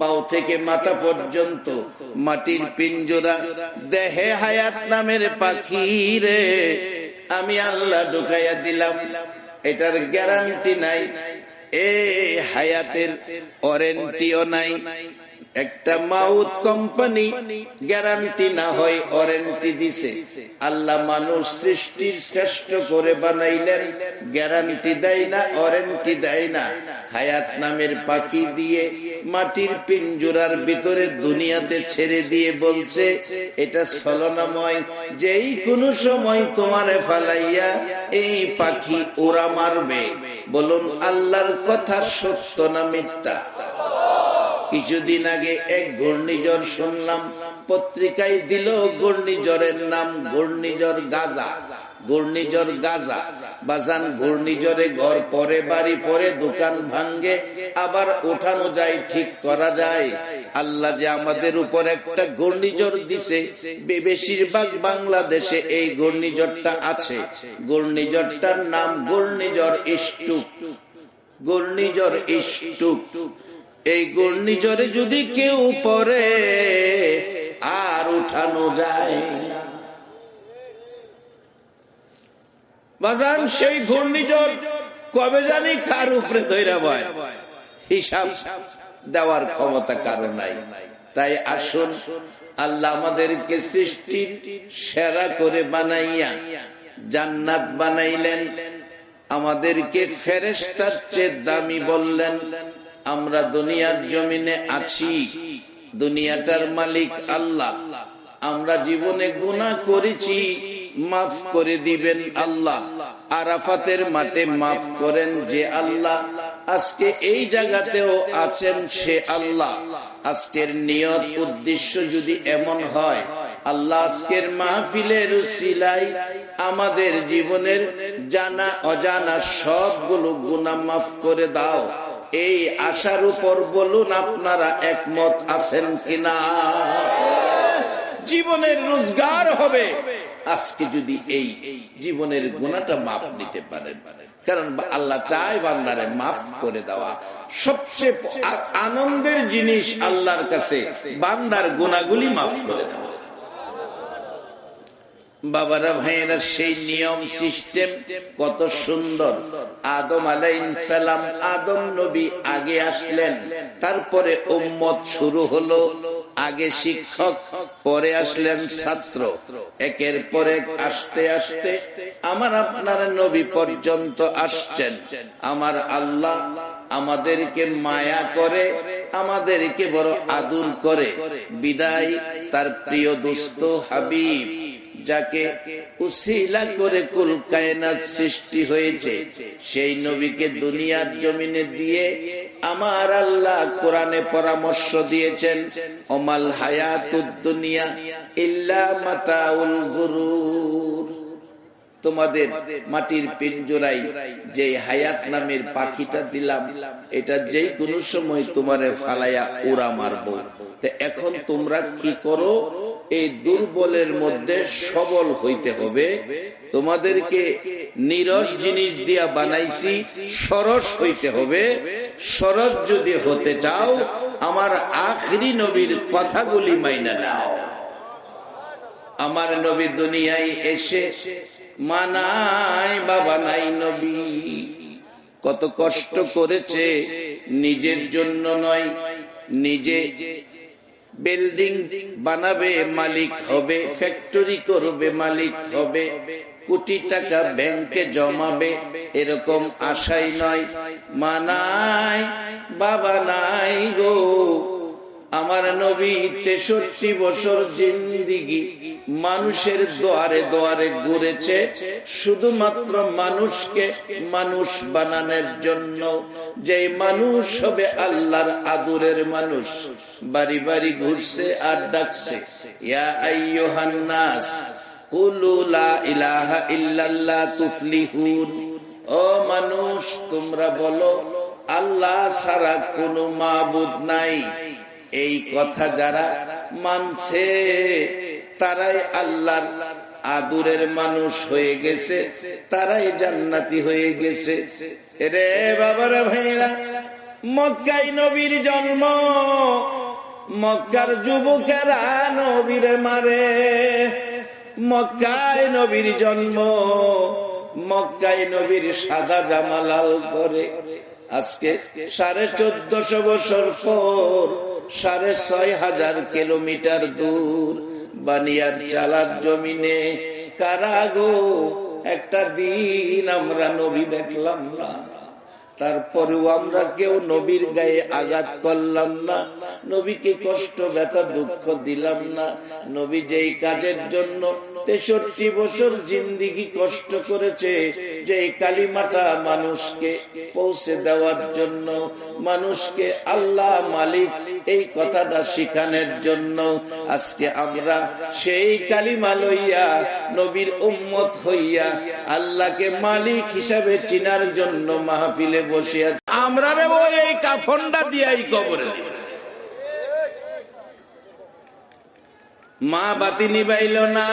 পাও থেকে মাথা পর্যন্ত, মাটির পিঞ্জরা, দেহে হায়াত নামের পাখি রে। আমি আল্লাহ ঢুকাইয়া দিলাম, এটার গ্যারান্টি নাই, এ হায়াতের ওয়ারেন্টিও নাই। একটা মাউথ কোম্পানি গ্যারান্টি না হয় ওয়ারেন্টি দিছে। আল্লাহ মানুষ সৃষ্টির শ্রেষ্ঠ করে বানাইলেন গ্যারান্টি দেয় না ওয়ারেন্টি দেয় না। হায়াত নামের পাখি দিয়ে মাটির পিঞ্জুরার ভিতরে দুনিয়াতে ছেড়ে দিয়ে বলছে, এটা ছলনাময়, যেই কোনো সময় তোমারে ফালাইয়া এই পাখি ওরা মারবে। বলুন, আল্লাহর কথা সত্য না মিথ্যা? কিছুদিন আগে এক ঘূর্ণিঝড় শুনলাম, পত্রিকায় দিল ঘূর্ণিঝড়ের নাম ঘূর্ণিঝড় গাজা। ঘূর্ণিঝড় গাজা। বাজান, ঘূর্ণিঝড়ে ঘর পরে, বাড়ি পরে, দোকান ভাঙ্গে আবার উঠানো যায়, ঠিক করা যায়। আল্লাহ যে আমাদের উপর একটা ঘূর্ণিঝড় দিছে বেশিরভাগ বাংলাদেশে এই ঘূর্ণিঝড়টা আছে। ঘূর্ণিঝড়টার নাম ঘূর্ণিঝড় ইস্টুক ঘূর্ণিঝড় ইস্টুক এই ঘূর্ণিঝড়ে যদি কেউ পরে আর উঠানো যায় বাজান, সেই ঘূর্ণিঝড় কবে জানি কার উপরে তৈরা হয় হিসাব দেওয়ার ক্ষমতা কারও নাই। তাই আসুন, আল্লাহ আমাদেরকে সৃষ্টি সেরা করে বানাইয়া জান্নাত বানাইলেন। আমাদেরকে ফেরেস্তার চেয়ে দামি বললেন আমরা দুনিয়ার জমিনে আছি। দুনিয়াটার মালিক আল্লাহ। আমরা জীবনে গুণা করেছি, মাফ করে দিবেন আল্লাহ। আরাফাতের মাঠে মাফ করেন যে আল্লাহ। আজকে এই জায়গাতেও আছেন সে আল্লাহ। আজকের নিয়ত, উদ্দেশ্য যদি এমন হয়, আল্লাহ আজকের মাহফিলের সিলাই আমাদের জীবনের জানা অজানা সবগুলো গুণা মাফ করে দাও। এই আশার উপর বলুন আপনারা একমত আছেন কিনা? জীবনের রোজগার হবে। আজকে যদি এই জীবনের গুণাটা মাপ নিতে পারেন, কারণ আল্লাহ চায় বান্দারে মাফ করে দেওয়া। সবচেয়ে আনন্দের জিনিস আল্লাহর কাছে, বান্দার গুণাগুলি মাফ করে দেওয়া। বাবারা, ভাইয়েরা, সেই নিয়ম সিস্টেম কত সুন্দর। আদম সালাম আদম নবী আগে আসলেন, তারপরে উম্মত শুরু হলো, আগে শিক্ষক, পরে আসলেন ছাত্র, একের পরে আসতে আসতে আমার আপনার নবী পর্যন্ত আসছেন। আমার আল্লাহ আমাদেরকে মায়া করে, আমাদেরকে বড় আদুর করে। বিদায়, তার প্রিয় দুস্থ হাবিব। যাকে উসিলা করে কুল কায়নাত সৃষ্টি হয়েছে, সেই নবীকে দুনিয়ার জমিনে দিয়ে আমার আল্লাহ কোরআনে পরামর্শ দিয়েছেন ওমাল হায়াতুদ দুনিয়া ইল্লা মাতাউল গুরুর। তোমাদের মাটির পিঞ্জোরাই যে হায়াত নামের পাখিটা দিলাম, এটা যে কোনো সময় তোমার ফালাইয়া উড়া মারবো। এখন তোমরা কি করো? এই দুর্বলের মধ্যে সবল হইতে হবে। তোমাদেরকে নিরস জিনিস দিয়া বানাইছি, সরস হইতে হবে। সরস যদি হতে চাও, আমার আখরি নবীর কথাগুলি মাইনা নাও। আমার নবী দুনিয়ায় এসে মানাই বাবা নাই নবী। কত কষ্ট করেছে, নিজের জন্য নয়, নিজে বিল্ডিং বানাবে মালিক হবে, ফ্যাক্টরি করবে মালিক হবে, কোটি টাকা ব্যাংকে জমাবে, এরকম আশাই নয়। মানায় বাবা নাই গো। আমার নবী তেষট্টি বছর জিন্দিগি মানুষের দোয়ারে দোয়ারে ঘুরেছে, শুধুমাত্র মানুষকে মানুষ বানানোর জন্য। যে মানুষ হবে আল্লাহর আদুরের মানুষ। বাড়ি বাড়ি ঘুরছে আর ডাকছে ইলাহা ও মানুষ, তোমরা বলো, আল্লাহ ছাড়া কোনো মাবুদ নাই। এই কথা যারা মানছে, তারাই আল্লাহর আদুরের মানুষ হয়ে গেছে, তারাই জান্নাতি হয়ে গেছে। রে বাবার ভাইরা মক্কাই নবীর জন্ম, মক্কার যুবকেরা নবীরে মারে। মক্কায় নবীর জন্ম, মক্কায় নবীর সাদা জামা লাল করে আজকে সাড়ে চোদ্দশো বছর পর সাড়ে ছয় হাজার কিলোমিটার দূর। বানিয়ার চালার জমিনে কারাগো, একটা দিন আমরা নবী দেখলাম না। তারপরেও আমরা কেউ নবীর গায়ে আঘাত করলাম না। নবীকে কষ্ট, ব্যথা, দুঃখ দিলাম না। নবী যেই কাজের জন্য তেষট্টি বছর জিন্দিগি কষ্ট করেছে যে কালিমাটা মানুষকে পৌঁছে দেওয়ার জন্য, মানুষকে আল্লাহ মালিক এই কথাটা শিখানোর জন্য। আজকে আমরা সেই কালিমা লইয়া, নবীর উম্মত হইয়া, আল্লাহকে মালিক হিসাবে চিনার জন্য মাহফিলে বসে আছি আমরা এই কাফনটা দিয়াই কবরে দিব। মা বাতি নিবাইল না।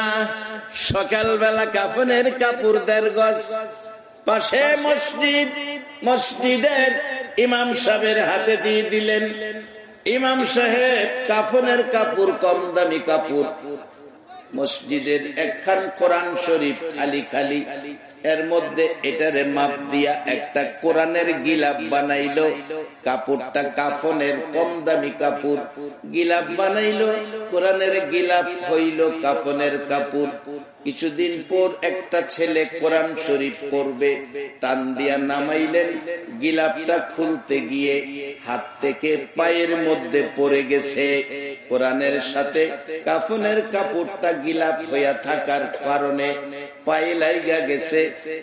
সকালবেলা কাফনের কাপড় দেড় গজ, পাশে মসজিদ, মসজিদের ইমাম সাহেবের হাতে দিয়ে দিলেন। ইমাম সাহেব কাফনের কাপড়, কম দামি কাপড়। মসজিদের একখান কোরআন শরীফ খালি খালি। এর মধ্যে এটারে মাপ দিয়া একটা কোরআনের গিলাপ বানাইলো, কাপড়টা কাফনের কম দামি কাপড়। গিলাপ বানাইলো, কোরআনের গিলাপ হইল কাফনের কাপড়। কিছুদিন পর একটা ছেলে কোরআন শরীফ পড়বে, টান দিয়া নামাইলেন, গিলাপটা খুলতে গিয়ে হাত থেকে পায়ের মধ্যে পড়ে গেছে। কোরআনের সাথে কাফনের কাপড়টা গিলাপ হইয়া থাকার কারণে পায়ে লাইগা গেছে।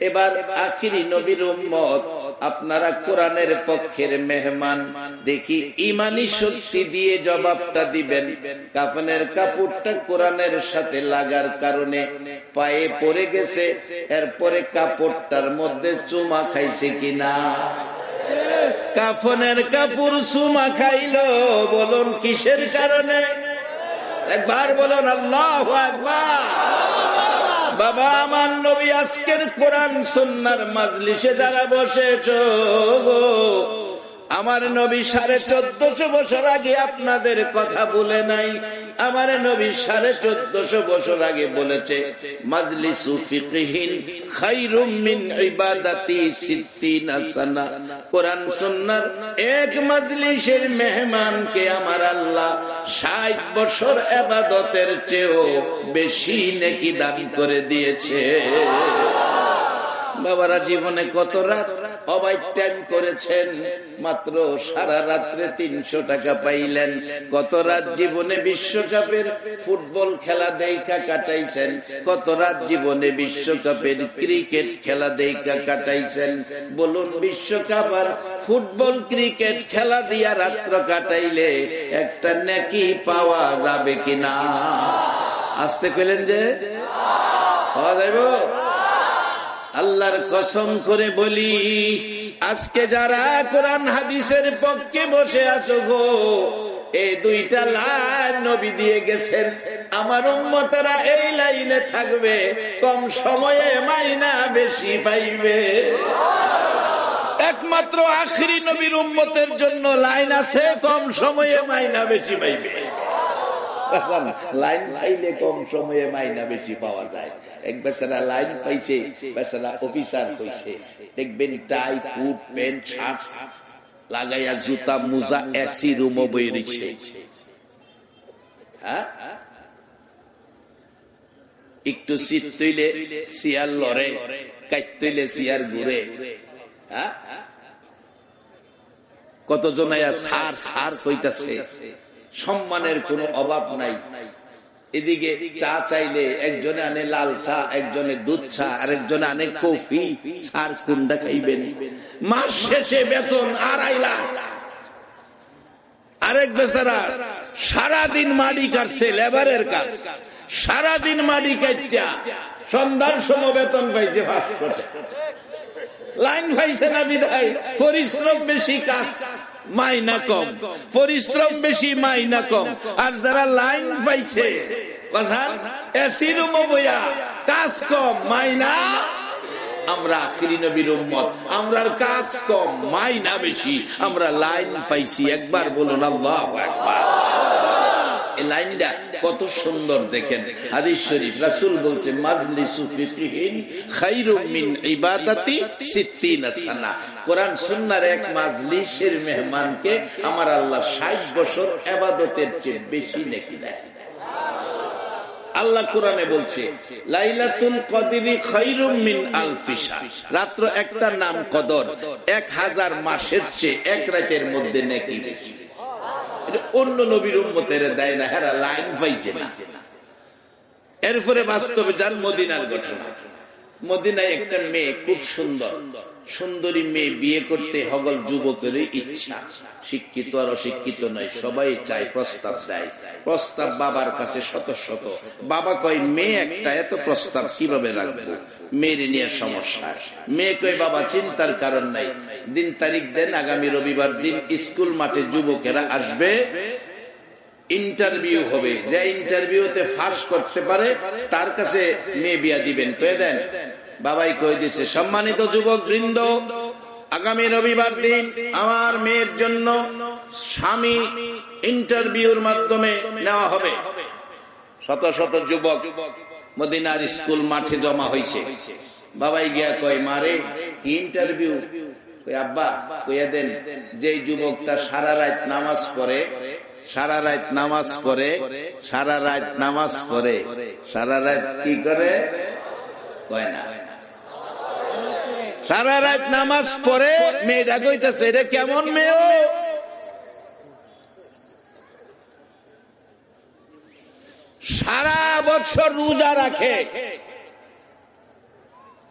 এবার আখিরি নবীর উম্মত, আপনারা কোরআনের পক্ষের মেহমান। দেখি ইমানি শক্তি দিয়ে জবাবটা দিবেন। কাফনের কাপড়টা কোরআনের সাথে লাগার কারণে পায়ে পড়ে গেছে। এরপরে কাপড়টার মধ্যে চুমা খাইছে কিনা? কাফনের কাপড় চুমা খাইল, বলুন কিসের কারণে? একবার বলুন, আল্লাহ একবার বাবা আমার নবী আজকের কোরআন সন্ন্যার মাজলিসে যারা বসেছ গো আমার নবী সাড়ে চোদ্দশো বছর আগে আপনাদের কথা বলে নাই। আমার নবী সাড়ে চোদ্দশো বছর আগে বলেছে, মাজলিসু ফিকহিন খাইরুম মিন ইবাদাতি সিদ্দিনা সানা কোরআন সুন্নাহর এক মাজলিসের মেহমানকে আমার আল্লাহ 60 বছর ইবাদতের চেয়েও বেশি নেকি দান করে দিয়েছে। বাবারা, জীবনে কত রাত করেছেন। মাত্র সারা রাত্রে তিনশো টাকা পাইলেন। কত রাত জীবনে বিশ্বকাপের ফুটবল খেলা দেখা কাটাইছেন। কত রাত জীবনে বিশ্বকাপের ক্রিকেট খেলা দেখা কাটাইছেন। বলুন, বিশ্বকাপ আর ফুটবল ক্রিকেট খেলা দিয়া রাত্র কাটাইলে একটা নেকি পাওয়া যাবে কিনা? আসতে পেলেন যে? পাওয়া যাইব। আল্লাহর কসম করে বলি, আজকে যারা কোরআন হাদিসের পক্ষে বসে আছো গো, এই দুইটা লাইন নবী দিয়ে গেছেন। আমার উম্মতেরা এই লাইনে থাকবে, কম সময়ে মাইনা বেশি পাইবে। একমাত্র আখরি নবীর উম্মতের জন্য লাইন আছে, কম সময়ে মাইনা বেশি পাইবে। লাইন পাইলে কম সময়ে মাইনা বেশি পাওয়া যায়। এক বেচারা লাইন পাইছে, বেচারা অফিসার হয়েছে দেখবেন টাই প্যান্ট, শার্ট, লাগাইয়া জুতা, মুজা, এসি হ্যাঁ? একটু শীত তৈলে সিয়ার লড়ে সিয়ার ঘুরে। হ্যাঁ? কতজন সার সার কইতাছে? সম্মানের কোনো অভাব নাই। এদিকে চা চাইলে একজনে আনে লাল চা, একজনে দুধ চা, আরেকজনে আনে কফি, সার কুন্ডা খাইবেন। মাস শেষে বেতন আড়াই লাখ। আরেক বেচারা সারাদিন মাটি কাটছে, লেবারের কাজ। সারাদিন মাটি কাটটা সন্ধ্যার সময় বেতন পাইছে লাইন পাইছে না বিদায়, পরিশ্রম বেশি, কাজ। মাইনা কম। পরিশ্রম বেশি মাইনা কম। আর যারা লাইন পাইছে এসি রুম বইয়া কাজ কম মাইনা। আমরা আখিরি নবীর উম্মত আমরার কাজ কম মাইনা বেশি। আমরা লাইন পাইছি একবার বলুন আল্লাহ একবার লাইনটা কত সুন্দর দেখেন। হাদিস শরীফ বলছে মিন ইবাদাতি সিত্তিনা সানা। কোরআন সুন্নাহর এক মাজলিসের মেহমানকে আমার আল্লাহ 60 বছর ইবাদতের চেয়ে বেশি নেকি দেয়। আল্লাহ কোরআনে বলছে, লাইলাতুল কদরি খায়রুম মিন আলফি শাহর রাত্র একটা নাম কদর, এক হাজার মাসের চেয়ে এক রাতের মধ্যে নেকি বেশি। অন্য নবীর উম্মতের দেয় না, হেরা লাইন পাইছে না। এরপরে বাস্তবে যান মদিনার ঘটনা। মদিনায় একটা মেয়ে খুব সুন্দর। সুন্দরী মেয়ে বিয়ে করতে হগল যুবকের ইচ্ছা। শিক্ষিত আর অশিক্ষিত নয়, সবাই চায় প্রস্তাব দেয়। প্রস্তাব বাবার কাছে শত শত। বাবা কয়, মেয়ে একটা, এত প্রস্তাব কীভাবে রাখব? মেয়ের নিয়ে সমস্যা। মেয়ে কয়, বাবা, চিন্তার কারণ নাই। দিন তারিখ দেন, আগামী রবিবার দিন স্কুল মাঠে যুবকেরা আসবে ইন্টারভিউ হবে। যে ইন্টারভিউতে ফাঁস করতে পারে, তার কাছে মেয়ে বিয়া দিবেন। কয়ে দেন, বাবাই কয়ে দিছে, সম্মানিত যুবক বৃন্দ আগামী রবিবার দিন আমার মেয়ের জন্য স্বামী ইন্টারভিউর মাধ্যমে নেওয়া হবে। শত শত যুবক মদিনার স্কুল মাঠে জমা হয়েছে বাবাই গিয়া কয়, মারে, কি ইন্টারভিউ আব্বা কইয়া দেন যে যুবকটা সারা রাত নামাজ পড়ে, সারা রাত নামাজ পড়ে, সারা রাত নামাজ পড়ে, সারা রাত কি করে? কয় না। সারা রাত নামাজ পড়ে, মেয়েটা কইতেছে, এটা কেমন মেয়ে? সারা বছর রোজা রাখে।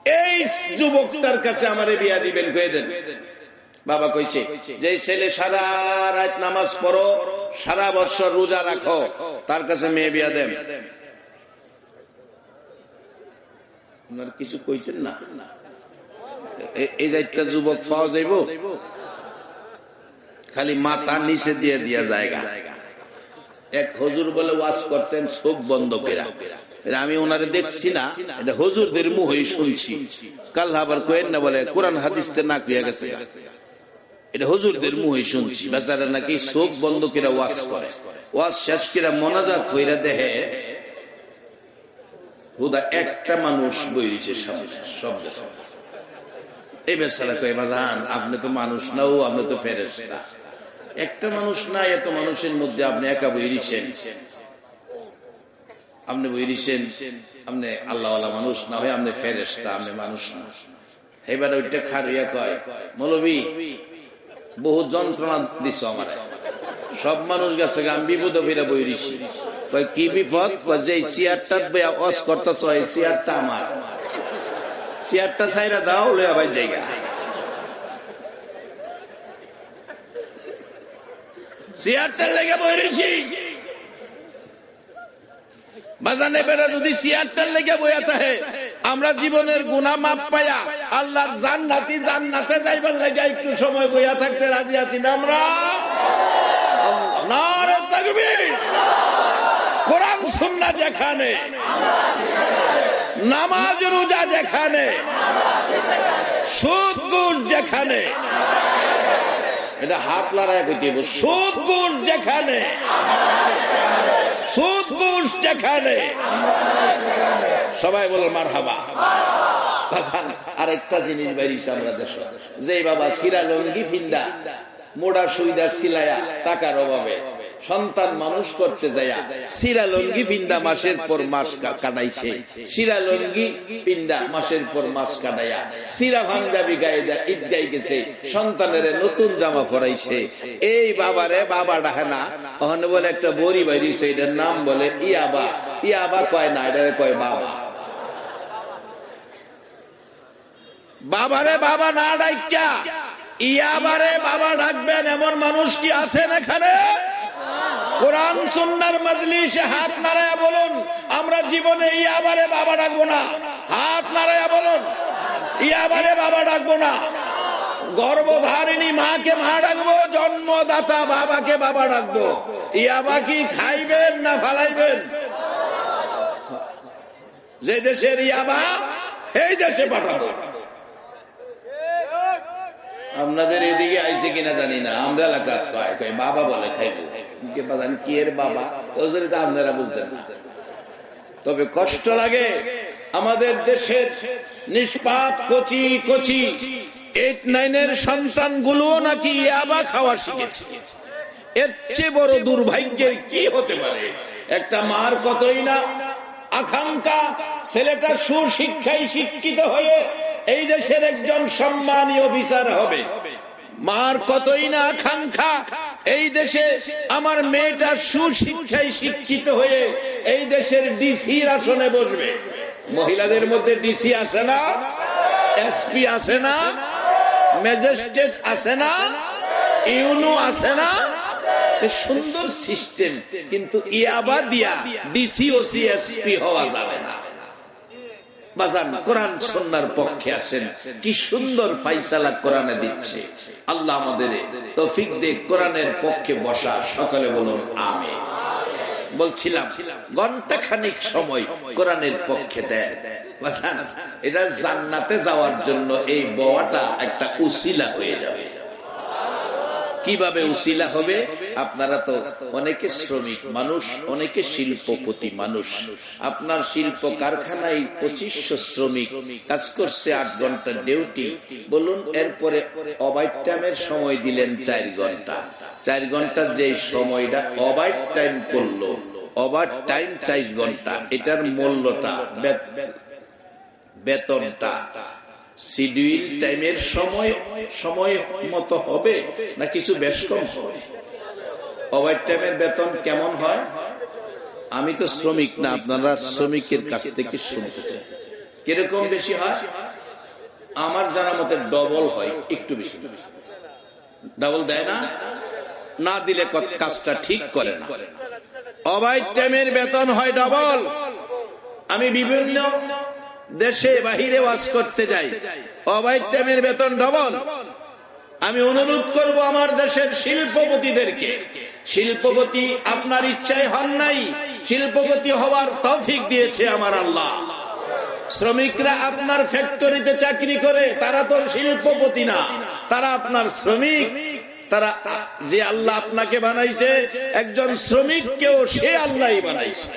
এই যুবকটার কাছে আমারে বিয়া দিবেন, কয়ে দেন। বাবা কইছে যে ছেলে সারা রাত নামাজ পড়ো, সারা বছর রোজা রাখো, তার কাছে মেয়ে বিয়া দেন। কিছু কইছেন না? এই যাইটা যুবক পাওয়া যাইব? খালি মাথা নিচে দিয়ে দিয়া জায়গা। এক হজুর বলে, ওয়াজ করতেন, চোখ বন্ধ কেরা আমি ওনারে দেখছি না, এটা হজুরদের মুহই শুনছি। কাল আবার কোয়েন না বলে, কোরআন হাদিসতে না কুয়া গেছে এটা হজুরদের মুহই শুনছি, বেচারা নাকি চোখ বন্ধ করে ওয়াজ করে। ওয়াজ শেষ করে মনাজাত কইরা দেহে, হুদা একটা মানুষ বইছে সব গেছে। এই বেচারা কয়ে বাজান আপনি তো মানুষ না ও, আপনি তো ফেরেস্তা একটা মানুষ না এত মানুষের মধ্যে আপনি একা বইরিছেন আপনি বইরিছেন আপনি আল্লাহ মানুষ, না হয়ে আপনি ফেরেস্তা আপনি মানুষ না। এবার ওইটা খারিয়া কয়, মৌলবী বহু যন্ত্রণা দিছ আমার। সব মানুষ গেছে আমি বিপদ ফিরে বইরিছি কয়, কি বিপদ? যে চেয়ারটা অস করতেছ, এই চেয়ারটা আমার। চেয়ারটা ছাইরা দাও, লইয়া ভাই জায়গা চেয়ারটার লেগে বইরেছি বাজানে বেড়া যদি লেগে বইয়া থাকে, আমরা জীবনের গুণা মাপ পাইয়া আল্লাহর জান্নাতি জান্নাতে যাইবার লেগে একটু সময় বইয়া থাকতে রাজি আছি না আমরা? কোরআন, সুন্নাহ যেখানে, নামাজ, রোজা এটা হাত সুদ, গুণ যেখানে সুদ গুণ যেখানে। সবাই বলো মার হাবা আরেকটা জিনিস বেরিয়েছে আমরা দেশ। যে বাবা সিরাজঙ্গি ফিন্দা মোড়া সুইদা সিলায়া, টাকার অভাবে। সন্তান মানুষ করতে যায়া। সিরা লঙ্গি পিন্দা মাসের পর মাস কাটাইছে। সিরা লঙ্গি পিন্দা মাসের পর মাস কাটাইয়া। সিরা পাঞ্জাবি গায়ে দা- ঈদ গাই গেছে। সন্তানের নতুন জামা পরাইছে। এই বাবারে বাবা ডাকে না। ওখানে বলে একটা বড়ি বাইরিছে, এটার নাম বলে ইয়াবা। ইয়াবা কয় না এটা কয় বাবা। বাবারে বাবা না ডাইকা ইয়াবারে বাবা ডাকবেন, এমন মানুষ কি আছেন এখানে? কোরআন সুন্নার মজলিসে হাত নাড়ায়া বলুন, আমরা জীবনে ইয়াবারে বাবা ডাকবো না। হাত নাড়ায়া বলুন, ইয়াবারে বাবা ডাকবো না। গর্ভধারিণী মাকে মা ডাকবো, জন্মদাতা বাবাকে বাবা ডাকবো। ইয়াবা কি খাইবেন না ফালাইবেন? যে দেশের ইয়াবা এই দেশে পাঠাবো। আপনাদের এদিকে আইছে কিনা জানি না, আমরা এলাকা বাবা বলে খাইবো। আপনারা বুঝতেন। তবে কষ্ট লাগে আমাদের দেশের নিষ্পাপ কচি কচি এইট সন্তান নাকি খাওয়া শিখেছে। এর চেয়ে বড় দুর্ভাগ্যের কি হতে পারে? একটা মার কতই না আকাঙ্ক্ষা, ছেলেটা সুশিক্ষায় শিক্ষিত হয়ে এই দেশের একজন সম্মানী অফিসার হবে। মার কতই না আকাঙ্ক্ষা এই দেশে আমার মেয়েটা সুশিক্ষায় শিক্ষিত হয়ে এই দেশের ডিসির আসনে বসবে। মহিলাদের মধ্যে ডিসি আছে না, এসপি আছে না, ম্যাজিস্ট্রেট আছে না, ইউনো আছে না। সুন্দর সিস্টেম, কিন্তু ইয়াবা দিয়া ডিসি ও সিএসপি হওয়া যাবে না। ঘণ্টা খানিক সময় কোরআনের পক্ষে দেয়। এটা জান্নাতে যাওয়ার জন্য এই বওয়াটা একটা উসিলা হয়ে যাবে। কীভাবে উসিলা হবে? আপনারা তো অনেকে শ্রমিক মানুষ, অনেকে শিল্পপতি মানুষ। আপনার শিল্প কারখানায় পঁচিশশো শ্রমিক, কাজ করছে আট ঘণ্টা ডিউটি। বলুন, এরপরে অবাইট টাইমের সময় দিলেন চার ঘণ্টা। চার ঘণ্টার যে সময়টা অবাইট টাইম করল ওভার টাইম চার ঘণ্টা, এটার মূল্যটা বেতনটা, শিডিউল টাইমের সময় সময় মতো হবে না কিছু বেশ কম হবে? ওভার টাইমের বেতন কেমন হয়? আমি তো শ্রমিক না, আপনারা শ্রমিকের কাছ থেকে শুনতে চাই। কীরকম বেশি হয়? আমার জানা মতে ডবল হয়, একটু বেশি ডাবল দেয় না? না দিলে কাজটা ঠিক করে না। অবাইট টাইমের বেতন হয় ডবল আমি বিভিন্ন দেশে বাহিরে ওয়াজ করতে যাই অবাইট টাইমের বেতন ডবল আমি অনুরোধ করব আমার দেশের শিল্পপতিদেরকে শিল্পপতি আপনার ইচ্ছায় হন নাই, শিল্পপতি হওয়ার তফিক দিয়েছে আমার আল্লাহ। শ্রমিকরা আপনার ফ্যাক্টরিতে চাকরি করে, তারা তো শিল্পপতি না, তারা আপনার শ্রমিক। তারা, যে আল্লাহ আপনাকে বানাইছে, একজন শ্রমিককেও সে আল্লাহ বানাইছে।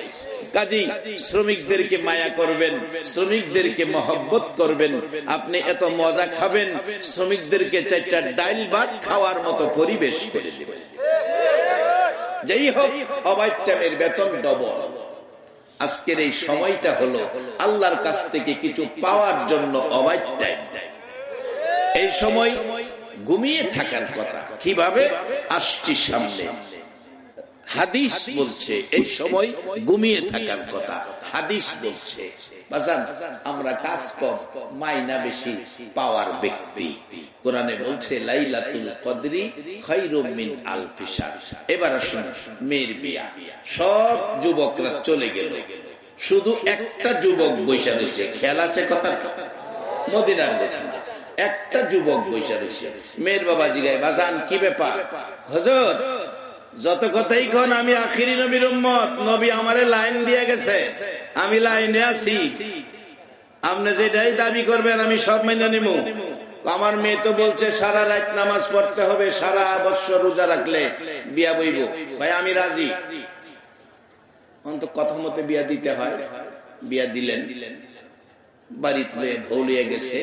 কাজী, শ্রমিকদেরকে মায়া করবেন, শ্রমিকদেরকে মহব্বত করবেন, আপনি এত মজা খাবেন, শ্রমিকদেরকে চারটা ডাইল ভাত খাওয়ার মতো পরিবেশ করে দেবেন। যাই হোক অবাধ টাইমের বেতন ডবল। আজকের এই সময়টা হলো আল্লাহর কাছ থেকে কিছু পাওয়ার জন্য অবাধ টাইম এই সময় ঘুমিয়ে থাকার কথা। কীভাবে? আসছি সামনে। হাদিস বলছে এই সময় ঘুমিয়ে থাকার কথা। হাদিস বলছে বাজান আমরা কাজ কম মাইনা বেশি পাওয়ার ব্যক্তি। কোরআনে বলছে লাইলাতুল কদরি খৈরমিন আল ফিসার এবার আসুন মেয়ের বিয়া। সব যুবকরা চলে গেল। শুধু একটা যুবক বৈশা রয়েছে খেয়াল আছে কথা। মদিনার কথা। একটা যুবক বৈশা রয়েছে মেয়ের বাবা জিগায় বাজান কি ব্যাপার? হজর যত কথাই কন, আমি আখিরি নবীর উম্মত। নবী আমারে লাইন দিয়ে গেছে। আমি লাইনে আছি। আপনি যেটাই দাবি করবেন, আমি সব মেনে নিব আমার মেয়ে তো বলছে, সারা রাত নামাজ পড়তে হবে, সারা বছর রোজা রাখলে বিয়া বইব। ভাই, আমি রাজি। অন্ত কথা মতে বিয়া দিতে হয়। বিয়া দিলেন। বাড়িতে ভৌলিয়ে গেছে।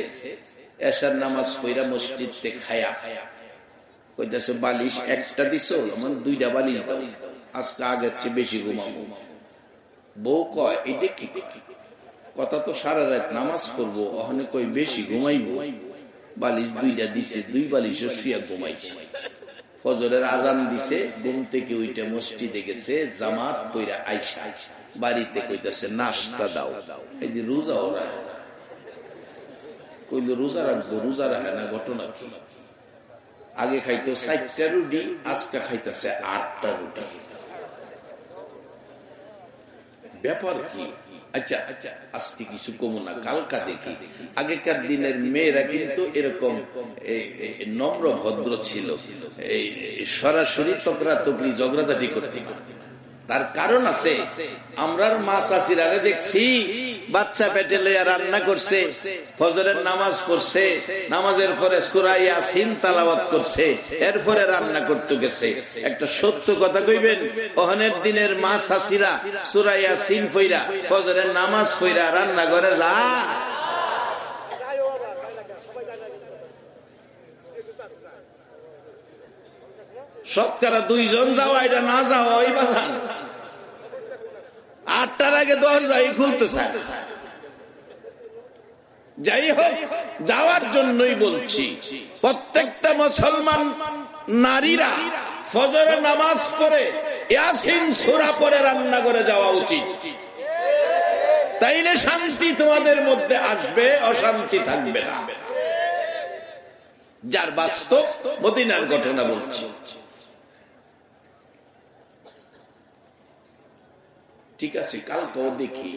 এসার নামাজ কইরা মসজিদতে খায়া। কইতাছে, বালিশ একটা দিছ? আমার দুইটা বালিশ আজকে আগের চেয়ে বেশি ঘুমাবো। বউ কয়, এটা কি কথা তো সারা রাত নামাজ পড়ব ওখানে কই বেশি ঘুমাইবো? বালিশ দুইটা দিছে, দুই বালিশ শুয়া ঘুমাইছে। ফজরের আজান দিছে, ঘুম থেকে ওইটা মসজিদে গেছে, জামাত কইরা আইসা, বাড়িতে কইতাছে নাস্তা দাও। এই রোজা ওরা? কইল রোজা রাখব, রোজা রাখে না, ঘটনা কি? আগে খাইতো চারটা রুটি, আজকে খাইতেছে আটটা রুটি। ব্যাপার কি? আচ্ছা আচ্ছা আজকে কিছু কমো না, কালকা দেখি। আগেকার দিনের মেয়েরা কিন্তু এরকম নম্র, ভদ্র ছিল। সরাসরি তকরা তকরি ঝগড়াঝাটি করতে। তার কারণ আছে, আমরার মা চাষিরারে দেখছি বাচ্চা পেটে লইয়া রান্না করছে, ফজরের নামাজ পড়ছে, নামাজের পরে সুরাইয়া সিন তালাবাত করছে, এরপরে রান্না করতে গেছে। একটা সত্য কথা কইবেন ওহনের দিনের মা চাষিরা সুরাইয়া সিন ফইরা ফজরের নামাজ ফইরা রান্না করে যা শতকরা দুইজন যাওয়া, এটা না যাওয়া, ওই বাজান আটটার আগে দরজাই খুলতে চায় যাই হোক, যাওয়ার জন্যই বলছি, প্রত্যেকটা মুসলমান নারীরা ফজরে নামাজ পড়ে ইয়াসিন সুরা পরে রান্না করে যাওয়া উচিত। তাইলে শান্তি তোমাদের মধ্যে আসবে, অশান্তি থাকবে না। যার বাস্তব, মদিনার ঘটনা বলছি। ঠিক আছে কালকেও দেখি।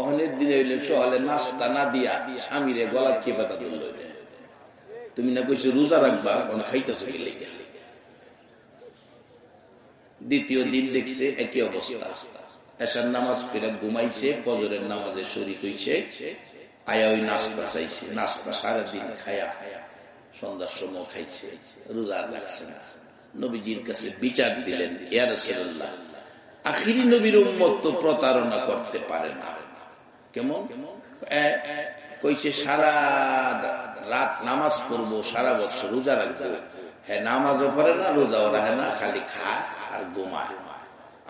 অহনের দিনে হইলে সহলে নাস্তা না দিয়া স্বামীরে গলার চেপাতা ধরল। তুমি না কইছো রোজা রাখবা কোন খাইতেছো গেলে দ্বিতীয় দিন দেখছে একই অবস্থা। এসার নামাজ পেরে ঘুমাইছে, ফজরের নামাজে শরীর হইছে, আয়া ওই নাস্তা চাইছে। নাস্তা সারাদিন খায়া খায়া সন্ধ্যার সময় খাইছে, রোজা রাখছে না। নবীজির কাছে বিচার দিলেন ইয়ারসাল্লাহ আখিরি নবীর উম্মত তো প্রতারণা করতে পারে না। কেমন? কইছে সারা রাত নামাজ পড়ব সারা বছর রোজা রাখব। হ্যাঁ নামাজও পড়ে না রোজাও রাখে না খালি খায় আর ঘুমায়।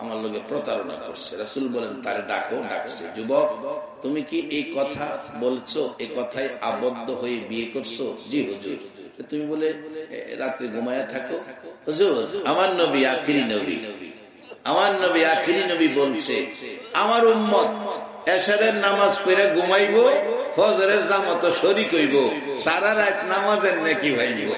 আমার লোকে প্রতারণা করছে। রাসুল বলেন তারে ডাকো ডাকছে যুবক তুমি কি এই কথা বলছো? এই কথায় আবদ্ধ হয়ে বিয়ে করছ? জি হুজুর। তুমি বলে রাত্রে ঘুমায়া থাকো। আমার নবী আখিরি নবী। আমার নবী আখিরি নবী বলছে, আমার উম্মত এসারের নামাজ পড়ে ঘুমাইব, ফজরের জামাত শরিক হইব, সারা রাত নামাজের নাকি ভাইব